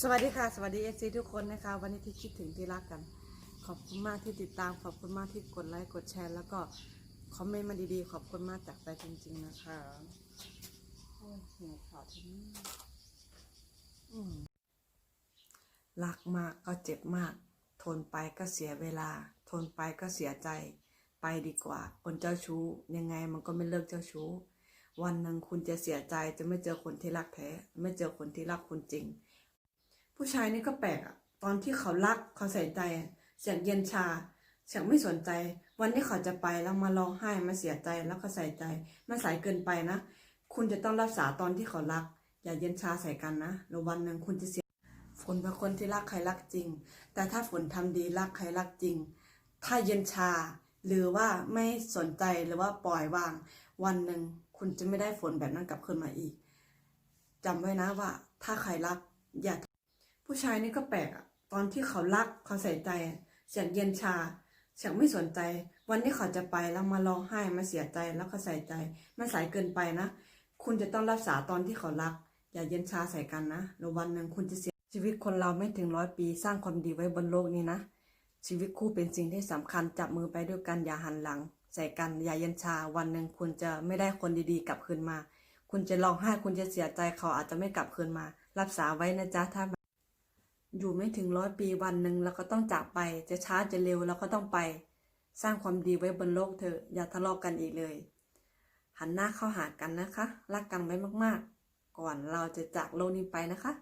สวัสดีค่ะ สวัสดีเอซีทุกคนนะคะ วันนี้ที่คิดถึงที่รักกัน ขอบคุณมากที่ติดตาม ขอบคุณมากที่กดไลค์กดแชร์ แล้วก็คอมเมนต์มาดีๆ ขอบคุณมากจากใจจริง ๆ นะคะโอ้ยหนื่อยข่าวที่นี่รักมากก็เจ็บมาก ทนไปก็เสียเวลา ทนไปก็เสียใจ ไปดีกว่า คนเจ้าชู้ ยังไงมันก็ไม่เลิกเจ้าชู้ วันหนึ่งคุณจะเสียใจจะไม่เจอคนที่รักแท้ ไม่เจอคนที่รักคุณจริง ผู้ชายนี่ก็แปลกอะตอนที่เขารักเขาใส่ใจอะเสียงเย็นชา เสียงไม่สนใจ วันที่เขาจะไปแล้วมาร้องไห้มาเสียใจแล้วก็ใส่ใจมันสายเกินไปนะ คุณจะต้องรักษาตอนที่เขารัก อย่าเย็นชาใส่กันนะแล้ววันหนึ่งคุณจะเสียฝนเป็นคนที่รักใครรักจริง แต่ถ้าฝนทำดีรักใครรักจริง ถ้าเย็นชา หรือว่าไม่สนใจหรือว่าปล่อยวาง วันหนึ่งคุณจะไม่ได้ฝนแบบนั้นกลับคืนมาอีกจำไว้นะว่า ถ้าใครรักอย่า ผู้ชายนี่ก็แปลกอะตอนที่เขารักเขาใส่ใจอะเสียงเย็นชาเสียงไม่สนใจ วันที่เขาจะไปแล้วมาร้องไห้มาเสียใจแล้วก็ใส่ใจ มันสายเกินไปนะ คุณจะต้องรักษาตอนที่เขารัก อย่าเย็นชาใส่กันนะแล้ววันหนึ่งคุณจะเสียชีวิตคนเราไม่ถึงร้อยปี สร้างความดีไว้บนโลกนี้นะชีวิตคู่เป็นสิ่งที่สำคัญจับมือไปด้วยกันอย่าหันหลัง ใส่กันอย่าเย็นชา วันหนึ่งคุณจะไม่ได้คนดีๆกลับคืนมา คุณจะร้องไห้คุณจะเสียใจเขาอาจจะไม่กลับคืนมา รักษาไว้นะจ๊ะถ้า อยู่ไม่ถึงร้อยปีวันหนึ่งเราก็ต้องจากไป จะช้าจะเร็วเราก็ต้องไป สร้างความดีไว้บนโลกเถอะ อย่าทะเลาะกกันอีกเลย หันหน้าเข้าหากันนะคะ รักกันไว้มากๆ ก่อนเราจะจากโลกนี้ไปนะคะ